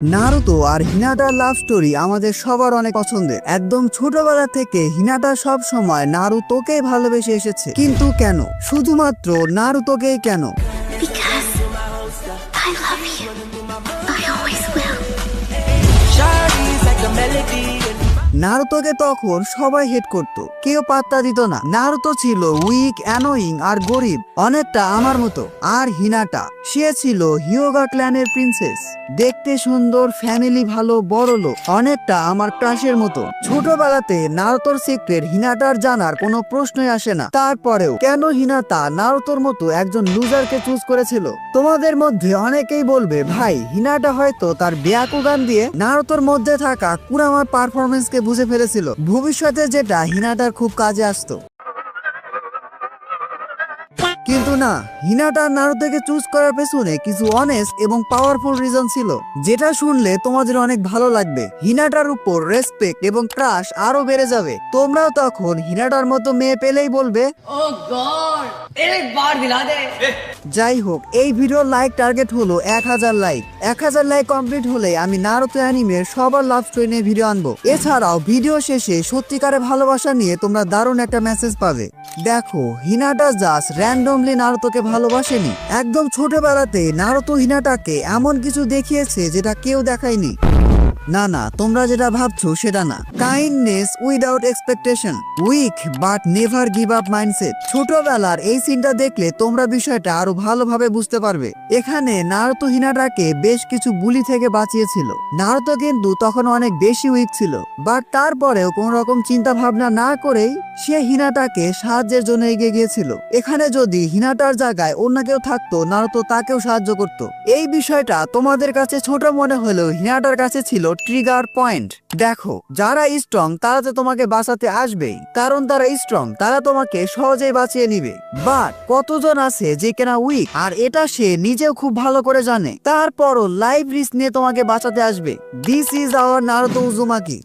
Naruto আর হিনাটার love story আমাদের সবার অনেক পছন্দের একদম ছোটবেলা থেকে হিনাটা সব সময় নারুতোকে ভালোবেসে এসেছে কিন্তু কেন শুধুমাত্র নারুতোকে কেন I love you. I always will. নারুতোকে তখন সবাই হেড করত। কেউ পাত্তা দিত না। নারুতো ছিল উইক অ্যানোয়িং আর গরিব। অনেকটা আমার মতো। আর হিনাটা, সে ছিল হিয়োগা ক্ল্যানের প্রিন্সেস দেখতে সুন্দর ফ্যামিলি ভালো, বড় লোক। অনেকটা আমার ক্রাশের মতো। ছোটবেলাতে নারুতোর সিক্রেট হিনাটার জানার কোনো প্রশ্নই আসে না। তারপরেও কেন হিনাটা নারুতোর মতো একজন লুজারকে চুজ করেছিল? তোমাদের মধ্যে অনেকেই বলবে, ভাই, হিনাটা হয়তো তার ব্যাকুগান দিয়ে নারুতোর মধ্যে থাকা কুরামার পারফরমেন্সকে বুঝে ফেলেছিল। ভবিষ্যতে যেটা হিনাটার খুব কাজে আসতো। কিন্তু না হিনাটা নারুতোকে চুজ করার পেছনে কিছু অনেস্ট এবং পাওয়ারফুল রিজন ছিল। যেটা শুনলে তোমাদের অনেক ভালো লাগবে। হিনাটার উপর রেসপেক্ট এবং ক্রাশ আরও বেড়ে যাবে। তোমরাও তখন হিনাটার মতো মেয়ে পেলেই বলবে যাই হোক এই ভিডিও লাইক টার্গেট হলো এক হাজার লাইক এক হাজার লাইক কমপ্লিট হলে আমি নারুতো অ্যানিমের সবার লাভ স্টোরি নিয়ে ভিডিও আনব। এছাড়াও ভিডিও শেষে সত্যিকারে ভালোবাসা নিয়ে তোমরা দারুণ একটা মেসেজ পাবে। দেখো হিনাটা জাস্ট র্যান্ডমলি নারুতোকে ভালোবাসেনি। একদম ছোটবেলাতে নারুতো হিনাটাকে এমন কিছু দেখিয়েছে যেটা কেউ দেখায়নি। না না, তোমরা যেটা ভাবছ সেটা না। Kindness without expectation weak but never give up mindset ছোটবেলার এই সিনটা দেখলে তোমরা বিষয়টা আরও ভালোভাবে বুঝতে পারবে। এখানে নারুতো হিনাটাকে বেশ কিছু বুলি থেকে বাঁচিয়েছিল। নারুতো কিন্তু তখন অনেক বেশি উইক ছিল। বাট তারপরেও কোন রকম চিন্তা ভাবনা না করেই সে হিনাটাকে সাহায্যের জন্য এগিয়ে গিয়েছিল। এখানে যদি হিনাটার জায়গায় অন্য কেউ থাকতো নারুতো তাকেও সাহায্য করত। এই বিষয়টা তোমাদের কাছে ছোট মনে হলেও হিনাটার কাছে ছিল ট্রিগার পয়েন্ট দেখো, যারা স্ট্রং তারা তো তোমাকে বাঁচাতে আসবেই। কারণ তারা স্ট্রং তারা তোমাকে সহজেই বাঁচিয়ে নিবে। বাট কতজন আছে যে কেনা উইক আর এটা সে নিজেও খুব ভালো করে জানে। তারপরও লাইভ রিস্ক নিয়ে তোমাকে বাঁচাতে আসবে। This is our Naruto Uzumaki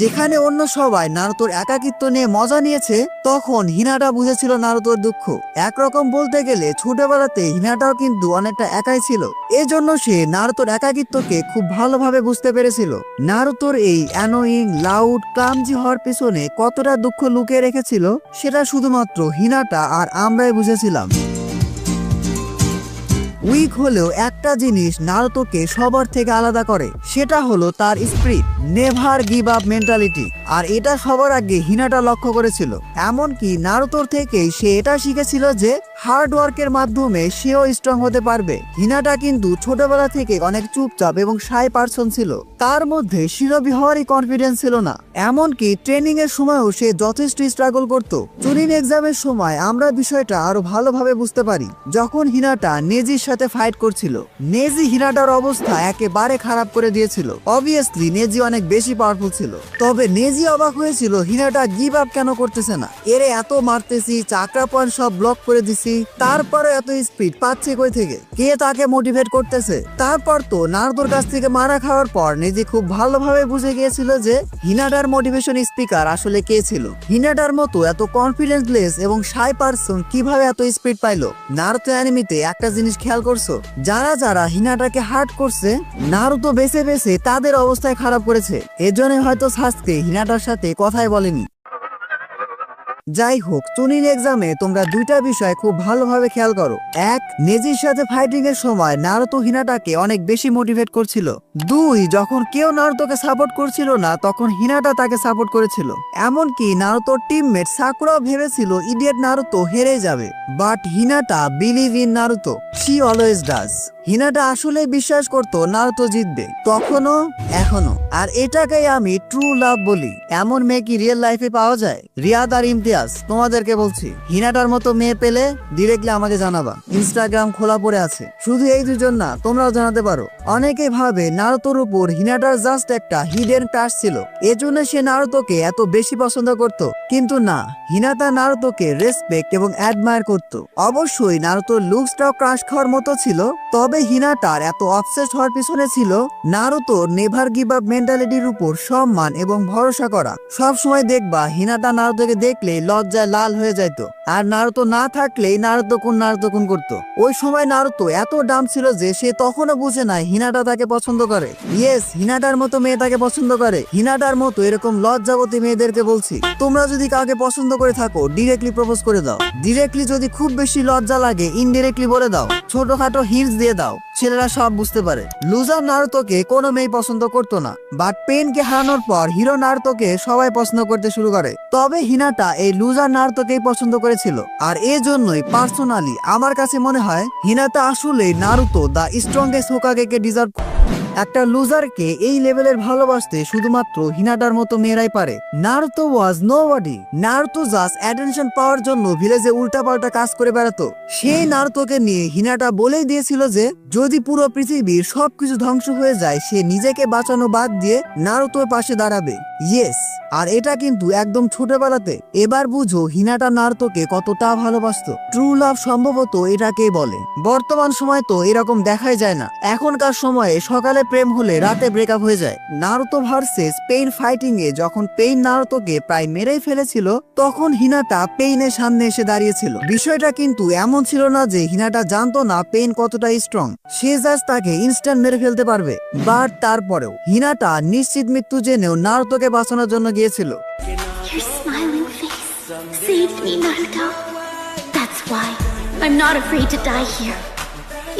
যেখানে অন্য সবাই নারুতোর একাকিত্ব নিয়ে মজা নিয়েছে, তখন হিনাটা বুঝেছিল নারুতোর দুঃখ। একরকম বলতে গেলে ছোটবেলাতে হিনাটাও কিন্তু অনেকটা একাই ছিল। এজন্য সে নারুতোর একাকিত্বকে খুব ভালোভাবে বুঝতে পেরেছিল। নারুতোর এই অ্যানোয়িং লাউড ক্লামজি হওয়ার পেছনে কতটা দুঃখ লুকিয়ে রেখেছিল, সেটা শুধুমাত্র হিনাটা আর আমরাই বুঝেছিলাম। উইক হলেও একটা জিনিস নারতোকে সবার থেকে আলাদা করে, সেটা হলো তার spirit never give up mentality, আর এটা সবার আগে হিনাটা লক্ষ্য করেছিল। এমনকি নারতোর থেকেই সে এটা শিখেছিল যে হার্ড ওয়ার্কের মাধ্যমে সেও স্ট্রং হতে পারবে। হিনাটা কিন্তু ছোটবেলা থেকে অনেক চুপচাপ এবং সাই পার্সন ছিল। তার মধ্যে শিরবি হওয়ারই কনফিডেন্স ছিল না। এমনকি ট্রেনিং এর সময়ও সে যথেষ্ট স্ট্রাগল করত। চুরিন এক্সামের সময় আমরা বিষয়টা আরও ভালোভাবে বুঝতে পারি। যখন হিনাটা নেজির সাথে ফাইট করছিল, নেজি হিনাটার অবস্থা একেবারে খারাপ করে দিয়েছিল। অবভিয়াসলি নেজি অনেক বেশি পাওয়ারফুল ছিল। তবে নেজি অবাক হয়েছিল, হিনাটা গিভ আপ কেন করতেছে না? এরে এত মারতেছি চাকরা পয়েন্ট সব ব্লক করে দিছি। তারপরে এত স্পিড পাচ্ছে কই থেকে? কে তাকে মোটিভেট করতেছে? তারপর তো নারদোর কাছ থেকে মারা খাওয়ার পর নেজি খুব ভালোভাবে বুঝে গিয়েছিল যে হিনাটার মোটিভেশন স্পিকার আসলে কে ছিল? হিনাটার মতো এত কনফিডেন্সলেস এবং সাই পারসন কীভাবে এত স্পিড পাইলো? নারুতো অ্যানিমিতে একটা জিনিস খেয়াল করছ? যারা যারা হিনাটাকে হার্ট করছে, নারুতো বেছে বেছে তাদের অবস্থায় খারাপ করেছে। এজন্য হয়তো সাসকে হিনাটার সাথে কথাই বলেনি। যাই হোক চুনির এক্সামে তোমরা দুইটা বিষয় খুব ভালোভাবে খেয়াল করো। এক, নেজির সাথে ফাইটিং এর সময় নারুতো হিনাটাকে অনেক বেশি মোটিভেট করছিল। দুই, যখন কেউ নারুতোকে সাপোর্ট করছিল না, তখন হিনাটা তাকে সাপোর্ট করেছিল। এমনকি নারুতোর টিমমেট সাকুরাও ভেবেছিল ইডিয়েট নারুতো হেরে যাবে। But Hinata believe in Naruto. She always does Hinata আসলে বিশ্বাস করতো নারুতো জিতবে। তখনও এখনও আর এটাকেই আমি ট্রু লাভ বলি। এমন মেয়ে কি রিয়েল লাইফে পাওয়া যায়? রিয়াদ আর ইমতিয়াজ তোমাদেরকে বলছি, হিনাটার মতো মেয়ে পেলে ডিরেক্টলি আমাকে জানাবা। ইনস্টাগ্রাম খোলা পড়ে আছে। শুধু এই দুজন না, তোমরাও জানাতে পারো। অনেকে ভাবে নারুতোর উপর হিনাটার জাস্ট একটা হিডেন ক্রাশ ছিল। এজন্য সে নারুতোকে এত বেশি পছন্দ করত। কিন্তু না হিনাতা নারুতোকে রেসপেক্ট এবং অ্যাডমায়ার করত। অবশ্যই নারুতোর লুকসটাও ক্রাশ খাওয়ার মতো ছিল, তবে হিনাটার এত অবসেস হওয়ার পিছনে ছিল নারুতো নেভার গিভ আপ মেন্টালিটির উপর সম্মান এবং ভরসা করা। সব সময় দেখবা হিনাটা নারুতোকে দেখলে লজ্জায় লাল হয়ে যেত আর নারুতো না থাকলেই নারুতো কোন নারুতো কোন করতো। ওই সময় নারুতো এত ডাম ছিল যে সে তখনও বুঝে না হিনাটা তাকে পছন্দ করে। ইয়েস, হিনাটার মতো মেয়ে তাকে পছন্দ করে। হিনাটার মতো এরকম লজ্জাবতী মেয়েদেরকে বলছি, তোমরা যদি কাউকে পছন্দ করে থাকো ডিরেক্টলি প্রপোজ করে দাও। ডিরেক্টলি যদি খুব বেশি লজ্জা লাগে ইনডিরেক্টলি বলে দাও। ছোটখাটো হিন্টস দিয়ে দাও। ছেলেরা সব বুঝতে পারে। লুজার নারুতোকে কোনো মেয়ে পছন্দ করতো না বাট পেনকে হারানোর পর হিরো নারুতোকে সবাই পছন্দ করতে শুরু করে। তবে হিনাটা এই লুজার নারুতোকেই পছন্দ করেছিল। আর এই জন্যই পার্সোনালি আমার কাছে মনে হয়, হিনাটা আসলে নারুতো দ্য স্ট্রংগেস্ট হোকাগেকে ডিজার্ভ একটা লুজারকে এই লেভেলের ভালোবাসতে শুধুমাত্র হিনাটার মতো মেয়েরাই পারে। Naruto was nobody Naruto just attention পাওয়ার জন্য ভিলেজে উল্টাপাল্টা কাজ করে বেড়াতো। সেই নারুতোকে নিয়ে হিনাটা বলেই দিয়েছিল যে যদি পুরো পৃথিবীর সবকিছু ধ্বংস হয়ে যায়, সে নিজেকে বাঁচানো বাদ দিয়ে নারুতোর পাশে দাঁড়াবে। ইয়েস, আর এটা কিন্তু একদম ছোটবেলাতে। এবার বুঝো, হিনাটা নারুতোকে কতটা ভালোবাসতো। ট্রু লাভ সম্ভবত এটাকেই বলে। বর্তমান সময় তো এরকম দেখাই যায় না। এখনকার সময়ে সকালে প্রেম হলে রাতে ব্রেকআপ হয়ে যায়। নারুতো ভার্সেস পেইন ফাইটিং এ যখন পেইন নারুতোকে প্রায় মেরেই ফেলেছিল, তখন হিনাটা পেইনের সামনে এসে দাঁড়িয়েছিল। বিষয়টা কিন্তু এমন ছিল না যে হিনাটা জানতো না পেইন কতটা স্ট্রং সে জাস্ট তাকে ইনস্ট্যান্ট মেরে ফেলতে পারবে বাট তারপরেও হিনাটা নিশ্চিত মৃত্যু জেনেও নারুতোকে বাঁচানোর জন্য গিয়েছিল I'm not afraid to die here.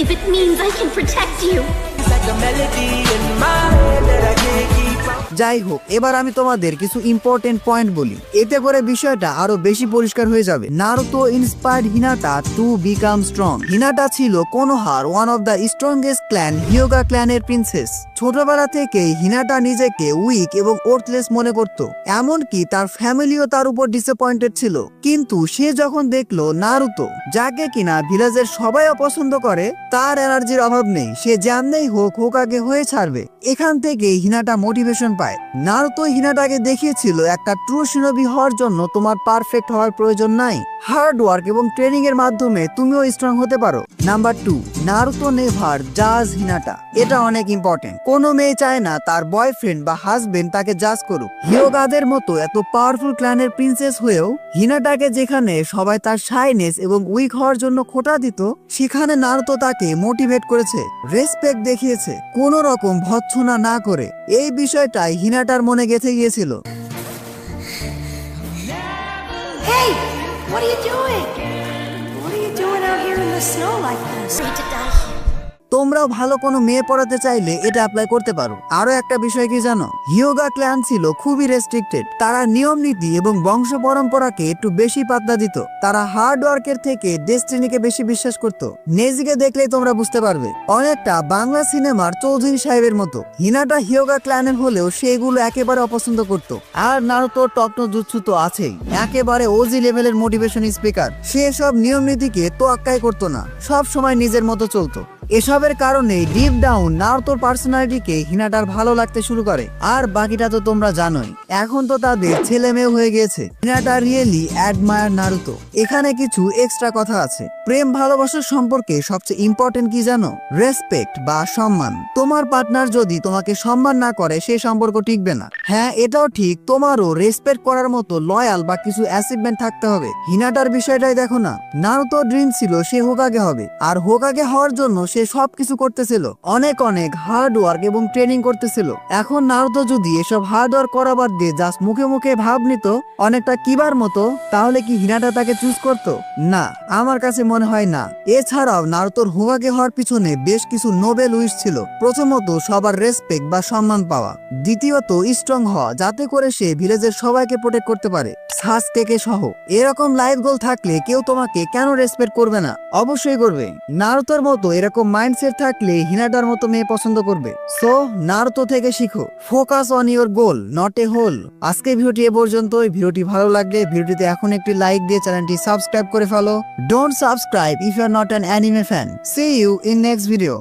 If it means I can protect you. It's like a melody in my head that I can't keep. যাই হোক, এবার আমি তোমাদের কিছু ইম্পর্টেন্ট পয়েন্ট বলি। এতে করে বিষয়টা আরও বেশি পরিষ্কার হয়ে যাবে। Naruto inspired Hinata to become strong Hinata ছিল কোনোহার one of the strongest clan Hyuga ক্ল্যানের princess ছোটবেলা থেকেই হিনাটা নিজেকে উইক এবং ওর্থলেস মনে করত। এমনকি তার ফ্যামিলিও তার উপর ডিসঅ্যাপয়েন্টেড ছিল। কিন্তু সে যখন দেখল নারুতো যাকে কিনা ভিলেজের সবাই অপছন্দ করে, তার এনার্জির অভাব নেই। সে জানলেই হোক, হোকাকে হয়ে ছাড়বে। এখান থেকে হিনাটা মোটিভেশন পায়। নারুতো হিনাটাকে দেখিয়েছিল, একটা ট্রু সিনবি হওয়ার জন্য তোমার পারফেক্ট হওয়ার প্রয়োজন নাই। হার্ড ওয়ার্ক এবং ট্রেনিং এর মাধ্যমে তুমিও স্ট্রং হতে পারো। নাম্বার টু নারুতো নেভার জাজ হিনাটা। এটা অনেক ইম্পর্টেন্ট কোনো মেয়ে চায় না তার বয়ফ্রেন্ড বা হাজবেন্ড তাকে জাজ করুক। হিয়োগাদের মতো এত পাওয়ারফুল ক্ল্যানের প্রিন্সেস হয়েও হিনাটাকে যেখানে সবাই তার শাইনেস এবং উইক হওয়ার জন্য খোটা দিত, সেখানে নারুতো তাকে মোটিভেট করেছে রেসপেক্ট দেখিয়েছে। কোন রকম ভৎসনা না করে। এই বিষয়টাই হিনাটার মনে গেঁথে গিয়েছিল Hey, what are you doing? What are you doing out here in the snow like this? তোমরাও ভালো কোনো মেয়ে পড়াতে চাইলে এটা অ্যাপ্লাই করতে পারো। আরও একটা বিষয় কি জানো? হিয়োগা ক্ল্যান ছিল খুবই রেস্ট্রিক্টেড তারা নিয়ম নীতি এবং বংশ পরম্পরাকে একটু বেশি পাত্তা দিত। তারা হার্ড ওয়ার্কের থেকে ডেস্টিনিকে বেশি বিশ্বাস করত। নেজিকে দেখলেই তোমরা বুঝতে পারবে। অনেকটা বাংলা সিনেমার চৌধুরী সাহেবের মতো। হিনাটা হিয়োগা ক্ল্যানের হলেও সেগুলো একেবারে অপছন্দ করত। আর নারুতো টকনো জুৎসু তো আছেই। একেবারে ওজি লেভেলের মোটিভেশন স্পিকার সে সব নিয়ম নীতিকে তোয়াক্কাই করতো না। সব সময় নিজের মতো চলতো। এসবের কারণে ডিপ ডাউন নারুতোর পার্সোনালিটিকে হিনাটার ভালো লাগতে শুরু করে। আর বাকিটা তো তোমরা জানোই। এখন তো তাদের ছেলে মেয়ে হয়ে গিয়েছে। Hinata really admire Naruto. এখানে কিছু এক্সট্রা কথা আছে। প্রেম ভালোবাসার সম্পর্কে সবচেয়ে ইম্পর্টেন্ট কি জানো? রেসপেক্ট বা সম্মান। তোমার পার্টনার যদি তোমাকে সম্মান না করে সেই সম্পর্ক টিকবে না। হ্যাঁ এটাও ঠিক। তোমারও রেসপেক্ট করার মতো লয়াল বা কিছু অ্যাচিভমেন্ট থাকতে হবে। হিনাটার বিষয়টাই দেখো না। নারুতো ড্রিম ছিল সে হোকাগে হবে। আর হোকাগে হওয়ার জন্য সে সবকিছু করতেছিল। অনেক অনেক হার্ড ওয়ার্ক এবং ট্রেনিং করতেছিল। এখন নারুতো যদি এসব হার্ড ওয়ার্ক করাবার দিয়ে জাস্ট মুখে মুখে ভাব নিত, অনেকটা কিবার মতো, তাহলে কি হিনাটা তাকে চুজ করতো? না, আমার কাছে মনে হয় না। এছাড়াও নারুতোর হোকাগে হওয়ার পিছনে বেশ কিছু নোবেল উইশ ছিল। প্রথমত সবার রেসপেক্ট বা সম্মান পাওয়া। দ্বিতীয়ত স্ট্রং হওয়া, যাতে করে সে ভিলেজের সবাইকে প্রোটেক্ট করতে পারে। সাসকেকে সহ। এরকম লাইফ গোল থাকলে কেউ তোমাকে কেন রেসপেক্ট করবে না? অবশ্যই করবে। নারুতোর মতো এরকম মাইন্ডসেট থাকলে হিনাডার মতো মেয়ে পছন্দ করবে। সো নারতো থেকে শিখো। Focus on your goal not a whole আজকে ভিডিওটি এ পর্যন্তই। ভিডিওটি ভালো লাগলে ভিডিওটিতে এখন একটি লাইক দিয়ে চ্যানেলটি সাবস্ক্রাইব করে ফেলো। Don't subscribe if you are not an anime fan see you in next video